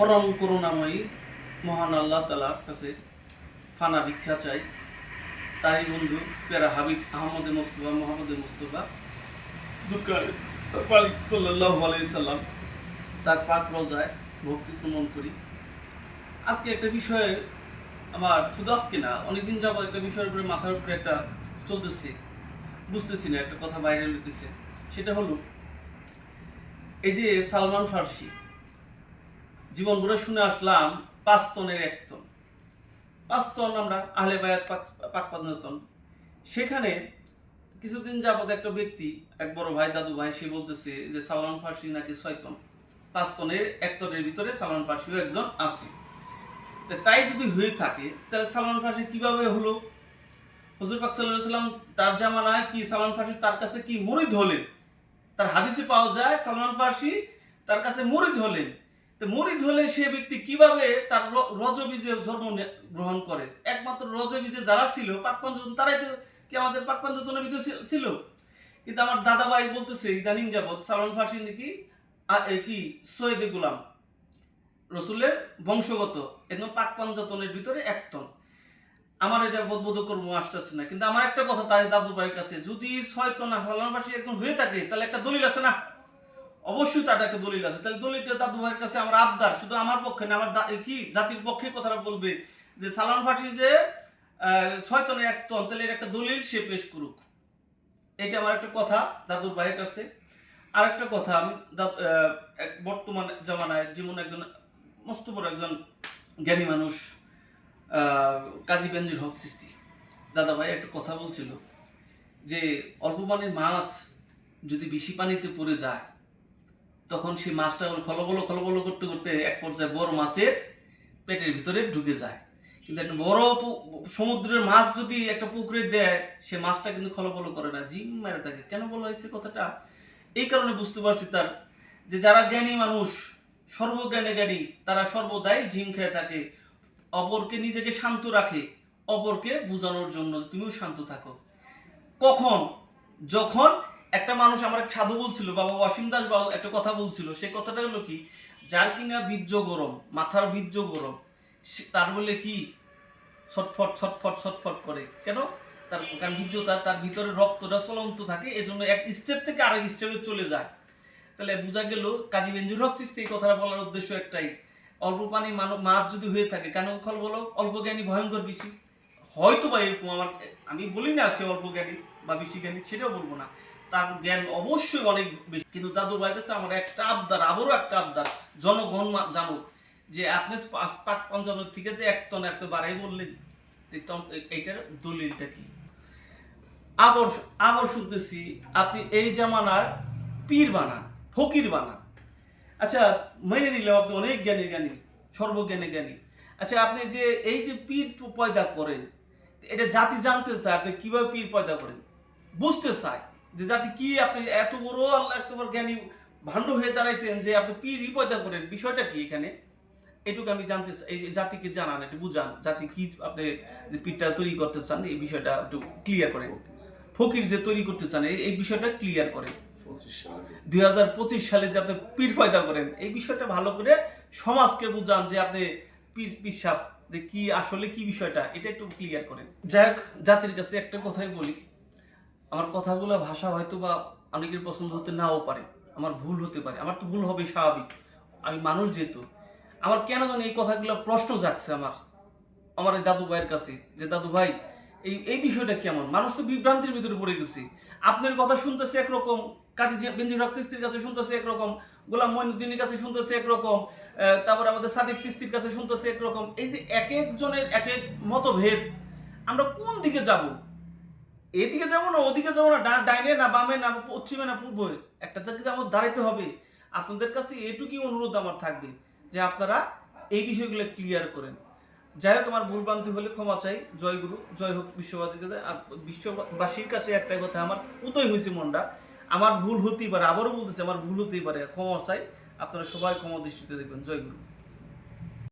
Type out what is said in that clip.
পরম করুণাময়ী মহান আল্লাহ তালার কাছে ফানা ভিক্ষা চাই। তারই বন্ধু পেরা হাবিব আহমদে মুস্তফা, মোহাম্মদে মুস্তফা। আলাইসাল্লাম তার পাক রোজায় ভক্তি সুমন করি। আজকে একটা বিষয়ে আমার শুধু আজকে না, অনেকদিন যাবত একটা বিষয়ের উপরে মাথার উপরে একটা চলতেছে, বুঝতেছি না, একটা কথা বাইরে লইতেছে। সেটা হলো, এই যে সালমান ফার্সি জীবন ভরে শুনে আসলাম, পাঁচ টনের এক টন পাঁচ টন আমরা আহলে বায়াত পাক পাতন সেখানে কিছুদিন যাবত একটা ব্যক্তি, এক বড় ভাই, দাদু ভাই, সে বলতেছে যে সালমান ফার্সি নাকি ছয় টন পাঁচ টনের এক টনের ভিতরে সালমান ফার্সিও একজন আছে। তাই যদি হয়ে থাকে, তাহলে সালমান ফার্সি কীভাবে হলো? হজুর পাক সাল্লাম তার জামানায় কি সালমান ফার্সি তার কাছে কি মরিদ হলেন? তার হাদিসে পাওয়া যায় সালমান ফার্সি তার কাছে মরিদ হলেন। তো মরিদ হলে সে ব্যক্তি কীভাবে তার রজবীজে নে- গ্রহণ করে? একমাত্র রজবীজে যারা ছিল পাকপাঞ্জন তারাই তো কি আমাদের পাকপাঞ্জনের ভিতরে ছিল- কিন্তু আমার দাদা ভাই বলতেছে, ইদানিং যাবৎ সালমান ফার্সি নাকি কি, সৈয়দে গুলাম রসুলের বংশগত, একদম পাক পাঞ্জাতনের ভিতরে একটন আমার এটা বোধ কর্ম আসতেছে না। কিন্তু আমার একটা কথা তাই দাদু ভাইয়ের কাছে, যদি ছয় টন সালানবাসী একদম হয়ে থাকে, তাহলে একটা দলিল আছে না? অবশ্যই তার একটা দলিল আছে। তাহলে দলিলটা দাদু ভাইয়ের কাছে আমার আবদার, শুধু আমার পক্ষে না, আমার কি জাতির পক্ষে কথাটা বলবে? যে সালান ফাঁসি যে ছয় টনের এক টন তাহলে এর একটা দলিল সে পেশ করুক। এটা আমার একটা কথা দাদুর ভাইয়ের কাছে। আর একটা কথা, আমি বর্তমান জামানায় যেমন একজন মস্ত বড় একজন জ্ঞানী মানুষ কাজী বেঞ্জির হক সৃষ্টি দাদা ভাই একটা কথা বলছিল যে, অল্প পানির মাছ যদি বেশি পানিতে পড়ে যায় তখন সেই মাছটা খলবলো খলবলো করতে করতে এক পর্যায়ে বড় মাছের পেটের ভিতরে ঢুকে যায়। কিন্তু একটা বড় সমুদ্রের মাছ যদি একটা পুকুরে দেয়, সে মাছটা কিন্তু খলবলো করে না। জিম মেরে থাকে কেন বলা হয়েছে কথাটা? এই কারণে বুঝতে পারছি তার, যে যারা জ্ঞানী মানুষ, সর্বজ্ঞানে জ্ঞানী, তারা সর্বদাই ঝিম খেয়ে থাকে। অপরকে নিজেকে শান্ত রাখে, অপরকে বোঝানোর জন্য তুমিও শান্ত থাকো। কখন? যখন একটা মানুষ আমার সাধু বলছিল, বাবা অসীম দাস বাবু একটা কথা বলছিল, সে কথাটা হলো কি, যার কিনা বীর্য গরম, মাথার বীর্য গরম তার বলে কি, ছটফট ছটফট ছটফট করে। কেন? তার কারণ বীর্য তার তার ভিতরে রক্তটা চলন্ত থাকে, এজন্য এক স্টেপ থেকে আরেক স্টেপে চলে যায়। তাহলে বোঝা গেল, কাজী বেঞ্জুর হক এই কথাটা বলার উদ্দেশ্য একটাই। অল্প পানি মানব মাছ যদি হয়ে থাকে, কেন খল বলো? অল্প জ্ঞানী ভয়ঙ্কর বেশি হয়তো বা এরকম আমার, আমি বলি না সে অল্প জ্ঞানী বা বেশি জ্ঞানী, সেটাও বলব না। তার জ্ঞান অবশ্যই অনেক বেশি। কিন্তু কাছে আমার একটা আবদার, আবারও একটা আবদার, জনগণ জানুক যে আপনি পাঁচ পাক থেকে যে বাড়াই বললেন এইটার দলিলটা কি? আবার আবার শুনতেছি, আপনি এই জামানার পীর বানান, ফকির বানান। আচ্ছা মেনে আপনি অনেক জ্ঞানী জ্ঞানী, সর্বজ্ঞানী জ্ঞানী। আচ্ছা আপনি যে এই যে পীর পয়দা করেন, এটা জাতি জানতে চায়, আপনি কীভাবে পীর পয়দা করেন? বুঝতে চায়। যে জাতি কি আপনি এত বড় আল্লাহ এত বড় জ্ঞানী ভাণ্ড হয়ে দাঁড়াইছেন যে আপনি পীরই পয়দা করেন। বিষয়টা কি এখানে? এটুকু আমি জানতে চাই- এই জাতিকে জানান একটু বুঝান জাতি কি আপনি যে পীরটা তৈরি করতে চান এই বিষয়টা একটু ক্লিয়ার করেন ফকির যে তৈরি করতে চান এই- বিষয়টা ক্লিয়ার করেন দুই হাজার পঁচিশ সালে যে আপনি পীর পয়দা করেন এই বিষয়টা ভালো করে সমাজকে বুঝান যে আপনি পীর পিসাব যে কি আসলে কি বিষয়টা এটা একটু ক্লিয়ার করেন। যাই হোক জাতির কাছে একটা কথাই বলি আমার কথাগুলো ভাষা হয়তো বা অনেকের পছন্দ হতে নাও পারে। আমার ভুল হতে পারে। আমার তো ভুল হবে স্বাভাবিক। আমি মানুষ যেহেতু। আমার কেন জানি এই কথাগুলো প্রশ্ন যাচ্ছে আমার আমার এই দাদু ভাইয়ের কাছে যে, দাদু ভাই, এই এই বিষয়টা কেমন? মানুষ তো বিভ্রান্তির ভিতরে পড়ে গেছে। আপনার কথা শুনতেছে একরকম, কাজী বেঞ্জির হক সিস্তির কাছে শুনতেছে একরকম, গোলাম মঈনুদ্দিনের কাছে শুনতেছে একরকম তারপর আমাদের সাদিক সিস্তির কাছে শুনতেছে একরকম। এই যে এক একজনের এক এক মতভেদ, আমরা কোন দিকে যাব? এদিকে যাব না, ওদিকে যাব না ডাইনে না, বামে না, পশ্চিমে না, পূর্বে, একটা জায়গায় আমার দাঁড়াইতে হবে। আপনাদের কাছে এটুকুই অনুরোধ আমার থাকবে যে আপনারা এই বিষয়গুলো ক্লিয়ার করেন। যাই হোক, আমার ভুলভ্রান্তি হলে ক্ষমা চাই। জয় গুরু, জয় হোক বিশ্ববাসীর কাছে। আর বিশ্ববাসীর কাছে একটাই কথা, আমার উদয় হয়েছে মনটা। আমার ভুল হতেই পারে, আবারও বলতেছে, আমার ভুল হতেই পারে, ক্ষমা চাই। আপনারা সবাই ক্ষমা দৃষ্টিতে দেখবেন। জয় গুরু।